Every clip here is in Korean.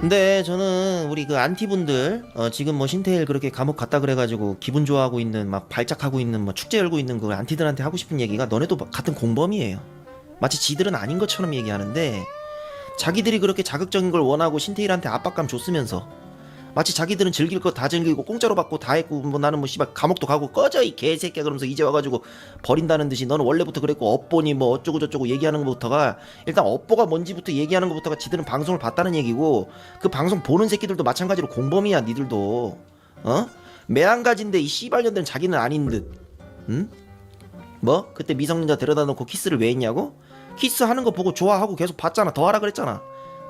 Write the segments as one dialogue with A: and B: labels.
A: 근데 저는 우리 그 안티분들 어, 지금 뭐 신테일 그렇게 감옥 갔다 그래가지고 기분 좋아하고 있는 막 발작하고 있는 뭐 축제 열고 있는 그 안티들한테 하고 싶은 얘기가 너네도 같은 공범이에요. 마치 지들은 아닌 것처럼 얘기하는데 자기들이 그렇게 자극적인 걸 원하고 신테일한테 압박감 줬으면서 마치 자기들은 즐길 거 다 즐기고 공짜로 받고 다 했고 뭐 나는 뭐 씨발 감옥도 가고 꺼져 이 개새끼야 그러면서 이제 와가지고 버린다는 듯이 너는 원래부터 그랬고 업보니 뭐 어쩌고 저쩌고 얘기하는 것부터가 일단 업보가 뭔지부터 얘기하는 것부터가 지들은 방송을 봤다는 얘기고 그 방송 보는 새끼들도 마찬가지로 공범이야 니들도 어? 매한가지인데 이 씨발년들은 자기는 아닌 듯 응? 뭐? 그때 미성년자 데려다 놓고 키스를 왜 했냐고? 키스하는 거 보고 좋아하고 계속 봤잖아 더 하라 그랬잖아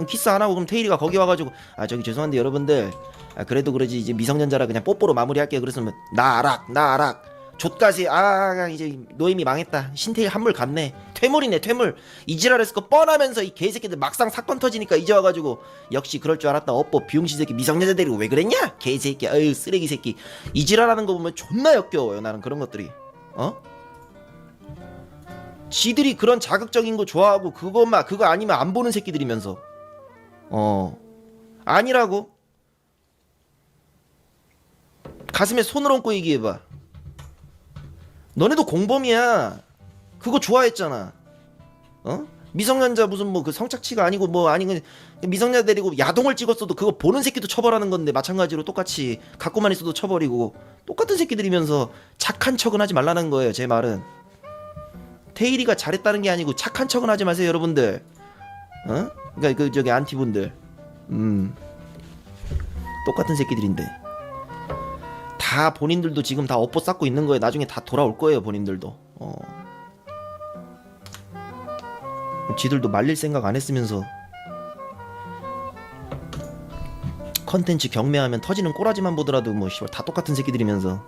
A: 키스 안 하고 그럼 테일이가 거기 와가지고 아 저기 죄송한데 여러분들 아, 그래도 그러지. 이제 미성년자라 그냥 뽀뽀로 마무리할게요. 그랬으면 나 아락 나 아락. 족까지. 아 이제 노임이 망했다. 신테일 한물 갔네. 퇴물이네 퇴물. 이지랄했을 거 뻔하면서 이 개새끼들 막상 사건 터지니까 이제 와가지고 역시 그럴 줄 알았다. 업보 비용신 새끼 미성년자 데리고 왜 그랬냐? 개새끼 어휴 쓰레기 새끼. 이지랄하는 거 보면 존나 역겨워요 나는 그런 것들이. 어? 지들이 그런 자극적인 거 좋아하고 그것만 그거 아니면 안 보는 새끼들이면서. 어. 아니라고 가슴에 손을 얹고 얘기해봐 너네도 공범이야. 그거 좋아했잖아. 어? 미성년자 무슨 뭐 그 성착취가 아니고 뭐 아니면 미성년자 데리고 야동을 찍었어도 그거 보는 새끼도 처벌하는 건데 마찬가지로 똑같이 갖고만 있어도 처벌이고 똑같은 새끼들이면서 착한 척은 하지 말라는 거예요 제 말은. 테일이가 잘했다는 게 아니고 착한 척은 하지 마세요 여러분들. 어? 그러니까 그 저기 안티분들. 음. 똑같은 새끼들인데 다 본인들도 지금 다 업보 쌓고 있는 거예요 나중에 다 돌아올 거예요 본인들도. 어. 지들도 말릴 생각 안 했으면서 컨텐츠 경매하면 터지는 꼬라지만 보더라도 뭐 씨발 다 똑같은 새끼들이면서